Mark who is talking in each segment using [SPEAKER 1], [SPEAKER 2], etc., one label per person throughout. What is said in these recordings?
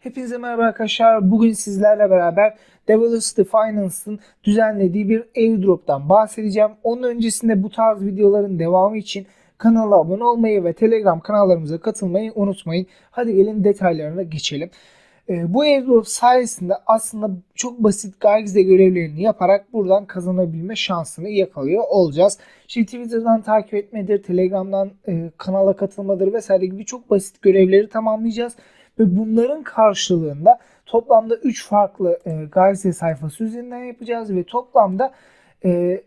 [SPEAKER 1] Hepinize merhaba arkadaşlar. Bugün sizlerle beraber Velocity Finance'ın düzenlediği bir airdrop'tan bahsedeceğim. Onun öncesinde bu tarz videoların devamı için kanala abone olmayı ve Telegram kanallarımıza katılmayı unutmayın. Hadi gelin detaylarına geçelim. Ee, bu airdrop sayesinde aslında çok basit Gagze görevlerini yaparak buradan kazanabilme şansını yakalıyor olacağız. Şimdi Twitter'dan takip etmedir, Telegram'dan e, kanala katılmadır vesaire gibi çok basit görevleri tamamlayacağız. Ve bunların karşılığında toplamda 3 farklı e, Gagze sayfası üzerinden yapacağız ve toplamda e,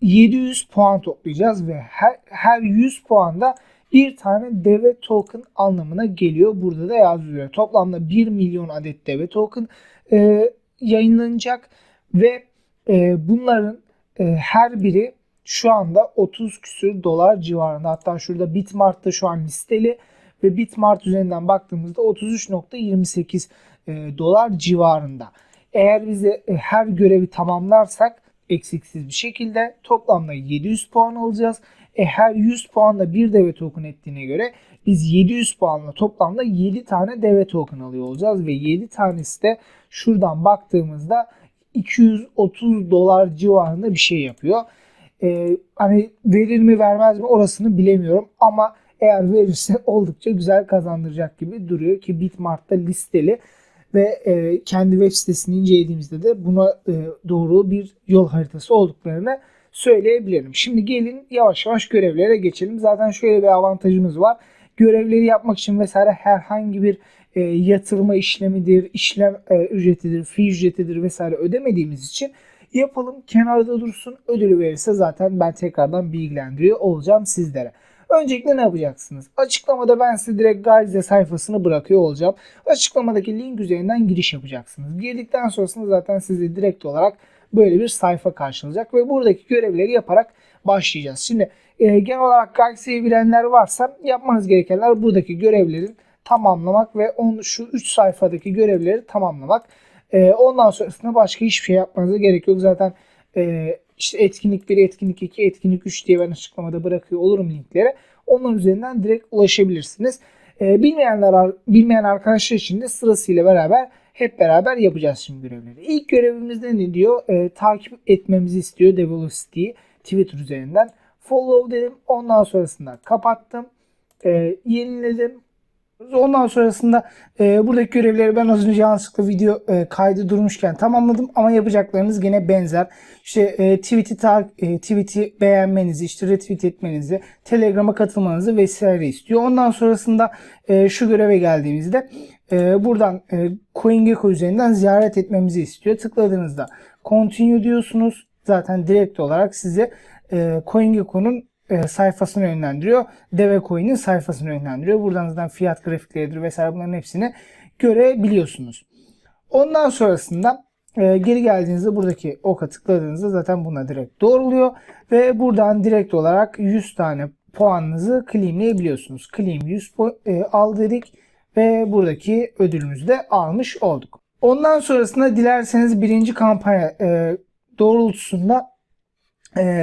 [SPEAKER 1] 700 puan toplayacağız ve her, her 100 puanda bir tane deve token anlamına geliyor. Burada da yazıyor. Toplamda 1 milyon adet deve token e, yayınlanacak ve e, bunların e, her biri şu anda 30 küsür dolar civarında. Hatta şurada Bitmart'ta şu an listeli ve Bitmart üzerinden baktığımızda 33.28 e, dolar civarında. Eğer bize e, her görevi tamamlarsak eksiksiz bir şekilde toplamda 700 puan alacağız. E, her 100 puanla bir deve token ettiğine göre biz 700 puanla toplamda 7 tane deve token alıyor olacağız ve 7 tanesi de şuradan baktığımızda 230 dolar civarında bir şey yapıyor. E, hani verir mi vermez mi orasını bilemiyorum ama eğer verirse oldukça güzel kazandıracak gibi duruyor ki Bitmart'ta listeli ve e, kendi web sitesini incelediğimizde de buna e, doğru bir yol haritası olduklarını söyleyebilirim. Şimdi gelin yavaş yavaş görevlere geçelim. Zaten şöyle bir avantajımız var. Görevleri yapmak için vesaire herhangi bir e, yatırma işlemidir, işlem e, ücretidir, fi ücretidir vesaire ödemediğimiz için yapalım kenarda dursun. Ödülü verirse zaten ben tekrardan bilgilendiriyor olacağım sizlere. Öncelikle ne yapacaksınız? Açıklamada ben size direkt Gayze sayfasını bırakıyor olacağım. Açıklamadaki link üzerinden giriş yapacaksınız. Girdikten sonrasında zaten sizi direkt olarak böyle bir sayfa karşılayacak ve buradaki görevleri yaparak başlayacağız. Şimdi e, genel olarak Galaxy'yi bilenler varsa yapmanız gerekenler buradaki görevlerin tamamlamak ve on, şu 3 sayfadaki görevleri tamamlamak. E, ondan sonrasında başka hiçbir şey yapmanıza gerek yok. Zaten e, işte etkinlik 1, etkinlik 2, etkinlik 3 diye ben açıklamada bırakıyor olurum linkleri. Onların üzerinden direkt ulaşabilirsiniz. E, bilmeyenler bilmeyen arkadaşlar için de sırasıyla beraber hep beraber yapacağız şimdi görevleri. İlk görevimizde ne diyor? E, takip etmemizi istiyor Develocity'yi Twitter üzerinden. Follow dedim. Ondan sonrasında kapattım. E, yeniledim. Ondan sonrasında e, buradaki görevleri ben az önce yanlışlıkla video e, kaydı durmuşken tamamladım ama yapacaklarınız gene benzer. İşte e, tweet'i ta, e, tweet'i beğenmenizi, işte retweet etmenizi, Telegram'a katılmanızı vesaire istiyor. Ondan sonrasında e, şu göreve geldiğimizde e, buradan e, CoinGecko üzerinden ziyaret etmemizi istiyor. Tıkladığınızda continue diyorsunuz. Zaten direkt olarak size e, CoinGecko'nun e, sayfasını yönlendiriyor. Devecoin'in sayfasını yönlendiriyor. Buradan zaten fiyat grafikleridir vesaire bunların hepsini görebiliyorsunuz. Ondan sonrasında e, geri geldiğinizde buradaki oka tıkladığınızda zaten buna direkt doğruluyor. Ve buradan direkt olarak 100 tane puanınızı claimleyebiliyorsunuz. Claim 100 e, al dedik ve buradaki ödülümüzü de almış olduk. Ondan sonrasında dilerseniz birinci kampanya e, doğrultusunda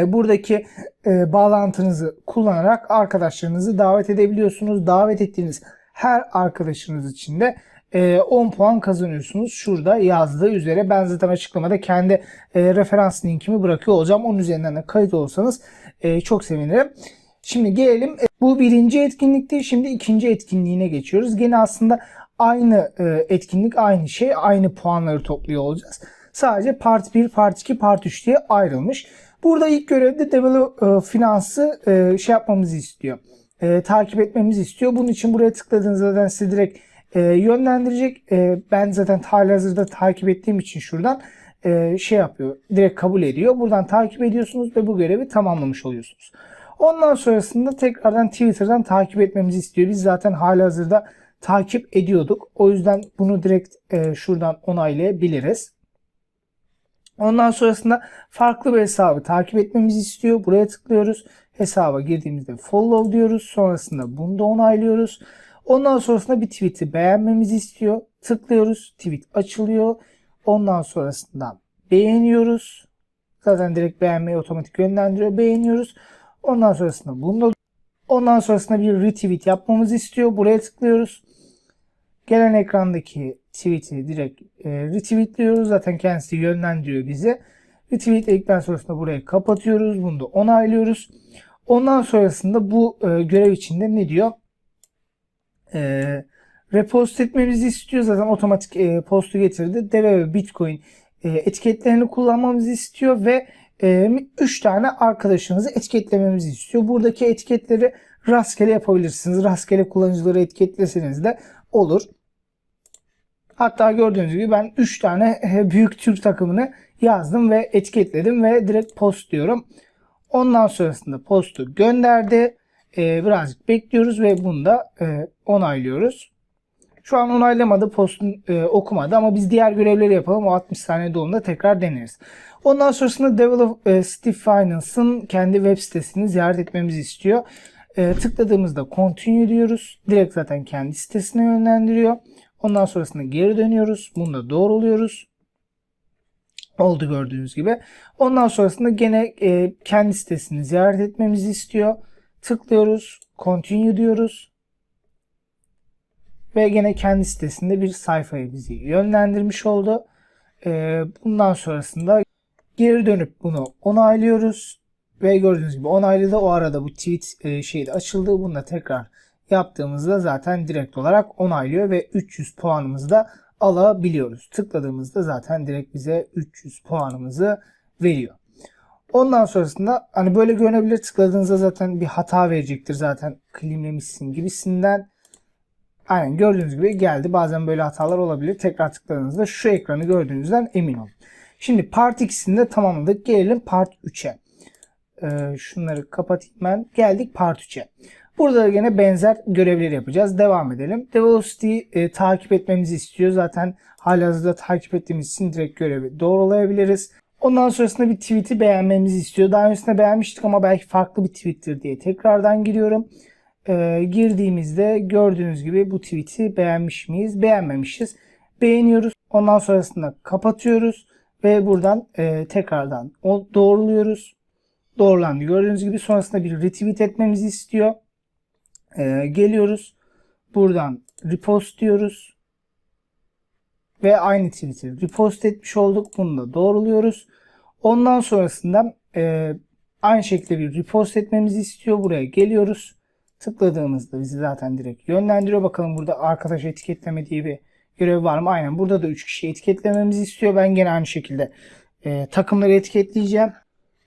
[SPEAKER 1] buradaki e, bağlantınızı kullanarak arkadaşlarınızı davet edebiliyorsunuz. Davet ettiğiniz her arkadaşınız için de e, 10 puan kazanıyorsunuz. Şurada yazdığı üzere ben zaten açıklamada kendi e, referans linkimi bırakıyor olacağım. Onun üzerinden de kayıt olursanız e, çok sevinirim. Şimdi gelelim. Bu birinci etkinlikti. Şimdi ikinci etkinliğine geçiyoruz. Gene aslında aynı e, etkinlik, aynı şey, aynı puanları topluyor olacağız. Sadece part 1, part 2, part 3 diye ayrılmış. Burada ilk görevde Develop e, Finansı e, şey yapmamızı istiyor. E, takip etmemizi istiyor. Bunun için buraya tıkladığınızda zaten sizi direkt e, yönlendirecek. E, ben zaten halihazırda takip ettiğim için şuradan e, şey yapıyor. Direkt kabul ediyor. Buradan takip ediyorsunuz ve bu görevi tamamlamış oluyorsunuz. Ondan sonrasında tekrardan Twitter'dan takip etmemizi istiyor. Biz zaten halihazırda takip ediyorduk. O yüzden bunu direkt e, şuradan onaylayabiliriz. Ondan sonrasında farklı bir hesabı takip etmemizi istiyor. Buraya tıklıyoruz. Hesaba girdiğimizde follow diyoruz. Sonrasında bunu da onaylıyoruz. Ondan sonrasında bir tweet'i beğenmemizi istiyor. Tıklıyoruz. Tweet açılıyor. Ondan sonrasında beğeniyoruz. Zaten direkt beğenmeyi otomatik yönlendiriyor. Beğeniyoruz. Ondan sonrasında bunu da ondan sonrasında bir retweet yapmamızı istiyor. Buraya tıklıyoruz. Gelen ekrandaki tweet'i direkt e, retweetliyoruz. Zaten kendisi yönlendiriyor bizi. Retweet dedikten sonrasında burayı kapatıyoruz. Bunu da onaylıyoruz. Ondan sonrasında bu e, görev içinde ne diyor? E, repost etmemizi istiyor. Zaten otomatik e, postu getirdi. Deve ve Bitcoin e, etiketlerini kullanmamızı istiyor ve 3 tane arkadaşınızı etiketlememizi istiyor. Buradaki etiketleri rastgele yapabilirsiniz. Rastgele kullanıcıları etiketleseniz de olur. Hatta gördüğünüz gibi ben 3 tane e, büyük Türk takımını yazdım ve etiketledim ve direkt post diyorum. Ondan sonrasında postu gönderdi. Ee, birazcık bekliyoruz ve bunu da e, onaylıyoruz. Şu an onaylamadı, postun e, okumadı ama biz diğer görevleri yapalım. O 60 saniye dolunda tekrar deneriz. Ondan sonrasında Develop e, Steve Finance'ın kendi web sitesini ziyaret etmemizi istiyor. E, tıkladığımızda continue diyoruz. Direkt zaten kendi sitesine yönlendiriyor. Ondan sonrasında geri dönüyoruz. Bunu da doğruluyoruz. Oldu gördüğünüz gibi. Ondan sonrasında gene e, kendi sitesini ziyaret etmemizi istiyor. Tıklıyoruz. Continue diyoruz. Ve gene kendi sitesinde bir sayfaya bizi yönlendirmiş oldu. E, bundan sonrasında geri dönüp bunu onaylıyoruz. Ve gördüğünüz gibi onayladı. O arada bu tweet e, şeyi açıldı. Bunu da tekrar yaptığımızda zaten direkt olarak onaylıyor ve 300 puanımızı da alabiliyoruz. Tıkladığımızda zaten direkt bize 300 puanımızı veriyor. Ondan sonrasında hani böyle görünebilir tıkladığınızda zaten bir hata verecektir zaten klimlemişsin gibisinden. Aynen gördüğünüz gibi geldi. Bazen böyle hatalar olabilir. Tekrar tıkladığınızda şu ekranı gördüğünüzden emin olun. Şimdi part 2'sini de tamamladık. Gelelim part 3'e. Ee, şunları kapatayım ben. Geldik part 3'e. Burada da yine benzer görevleri yapacağız. Devam edelim. Velocity'yi e, takip etmemizi istiyor. Zaten halihazırda takip ettiğimiz için direkt görevi doğrulayabiliriz. Ondan sonrasında bir tweet'i beğenmemizi istiyor. Daha öncesinde beğenmiştik ama belki farklı bir tweet'tir diye tekrardan giriyorum. Ee, girdiğimizde gördüğünüz gibi bu tweet'i beğenmiş miyiz? Beğenmemişiz. Beğeniyoruz. Ondan sonrasında kapatıyoruz ve buradan e, tekrardan doğruluyoruz. Doğrulandı. Gördüğünüz gibi sonrasında bir retweet etmemizi istiyor. Ee, geliyoruz. Buradan repost diyoruz. Ve aynı tweet'i repost etmiş olduk. Bunu da doğruluyoruz. Ondan sonrasında e, aynı şekilde bir repost etmemizi istiyor. Buraya geliyoruz. Tıkladığımızda bizi zaten direkt yönlendiriyor. Bakalım burada arkadaş etiketleme diye bir görev var mı? Aynen burada da 3 kişi etiketlememizi istiyor. Ben gene aynı şekilde e, takımları etiketleyeceğim.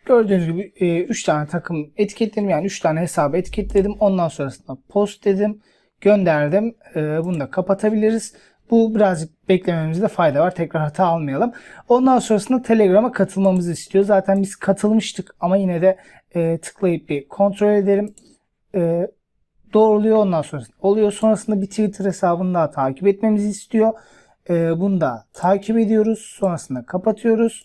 [SPEAKER 1] Gördüğünüz gibi 3 e, tane takım etiketledim. Yani 3 tane hesabı etiketledim. Ondan sonrasında post dedim. Gönderdim. E, bunu da kapatabiliriz. Bu birazcık beklememizde fayda var. Tekrar hata almayalım. Ondan sonrasında Telegram'a katılmamızı istiyor. Zaten biz katılmıştık ama yine de e, tıklayıp bir kontrol edelim. E, doğruluyor ondan sonrasında. Oluyor. Sonrasında bir Twitter hesabını daha takip etmemizi istiyor. E, bunu da takip ediyoruz. Sonrasında kapatıyoruz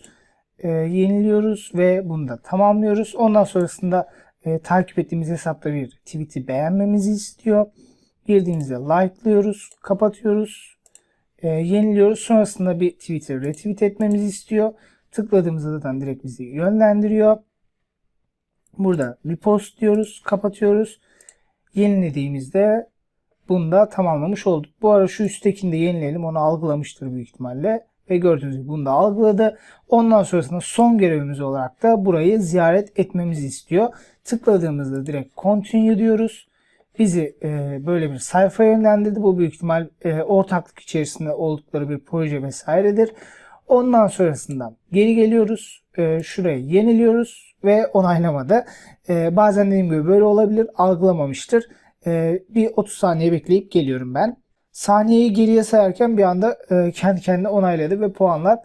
[SPEAKER 1] e, yeniliyoruz ve bunu da tamamlıyoruz. Ondan sonrasında e, takip ettiğimiz hesapta bir tweet'i beğenmemizi istiyor. Girdiğimizde like'lıyoruz, kapatıyoruz, e, yeniliyoruz. Sonrasında bir tweet'i retweet etmemizi istiyor. Tıkladığımızda zaten direkt bizi yönlendiriyor. Burada repost diyoruz, kapatıyoruz. Yenilediğimizde bunu da tamamlamış olduk. Bu ara şu üsttekini de yenileyelim. Onu algılamıştır büyük ihtimalle ve gördüğünüz gibi bunu da algıladı. Ondan sonrasında son görevimiz olarak da burayı ziyaret etmemizi istiyor. Tıkladığımızda direkt continue diyoruz. Bizi e, böyle bir sayfaya yönlendirdi. Bu büyük ihtimal e, ortaklık içerisinde oldukları bir proje vesairedir. Ondan sonrasında geri geliyoruz. E, şuraya yeniliyoruz ve onaylamadı. E, bazen dediğim gibi böyle olabilir. Algılamamıştır. E, bir 30 saniye bekleyip geliyorum ben. Saniyeyi geriye sayarken bir anda e, kendi kendine onayladı ve puanlar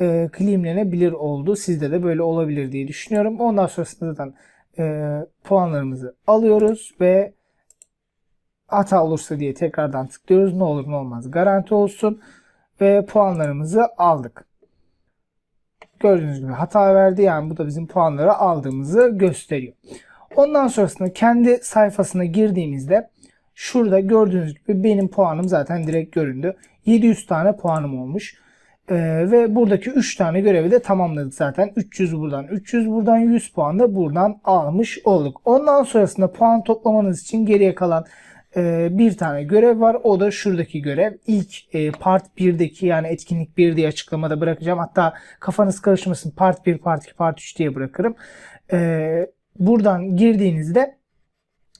[SPEAKER 1] e, claimlenebilir oldu. Sizde de böyle olabilir diye düşünüyorum. Ondan sonrasında zaten e, puanlarımızı alıyoruz ve hata olursa diye tekrardan tıklıyoruz. Ne olur ne olmaz garanti olsun ve puanlarımızı aldık. Gördüğünüz gibi hata verdi yani bu da bizim puanları aldığımızı gösteriyor. Ondan sonrasında kendi sayfasına girdiğimizde Şurada gördüğünüz gibi benim puanım zaten direkt göründü. 700 tane puanım olmuş. Ee, ve buradaki 3 tane görevi de tamamladık zaten. 300 buradan, 300 buradan, 100 puan da buradan almış olduk. Ondan sonrasında puan toplamanız için geriye kalan e, bir tane görev var. O da şuradaki görev. İlk e, part 1'deki yani etkinlik 1 diye açıklamada bırakacağım. Hatta kafanız karışmasın part 1, part 2, part 3 diye bırakırım. E, buradan girdiğinizde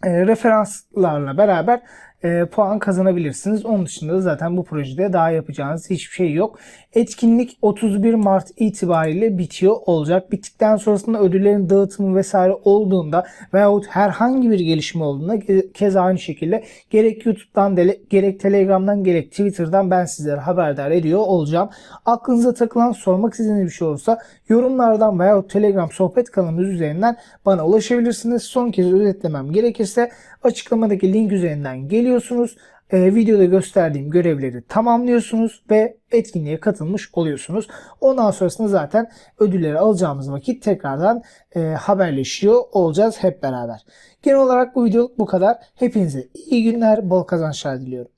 [SPEAKER 1] referanslarla beraber e, puan kazanabilirsiniz. Onun dışında da zaten bu projede daha yapacağınız hiçbir şey yok. Etkinlik 31 Mart itibariyle bitiyor olacak. Bittikten sonrasında ödüllerin dağıtımı vesaire olduğunda veyahut herhangi bir gelişme olduğunda ke- keza aynı şekilde gerek YouTube'dan gerek Telegram'dan gerek Twitter'dan ben sizlere haberdar ediyor olacağım. Aklınıza takılan sormak istediğiniz bir şey olursa yorumlardan veyahut Telegram sohbet kanalımız üzerinden bana ulaşabilirsiniz. Son kez özetlemem gerekirse açıklamadaki link üzerinden geliyorsunuz. Ee, videoda gösterdiğim görevleri tamamlıyorsunuz ve etkinliğe katılmış oluyorsunuz. Ondan sonrasında zaten ödülleri alacağımız vakit tekrardan e, haberleşiyor olacağız hep beraber. Genel olarak bu videoluk bu kadar. Hepinize iyi günler, bol kazançlar diliyorum.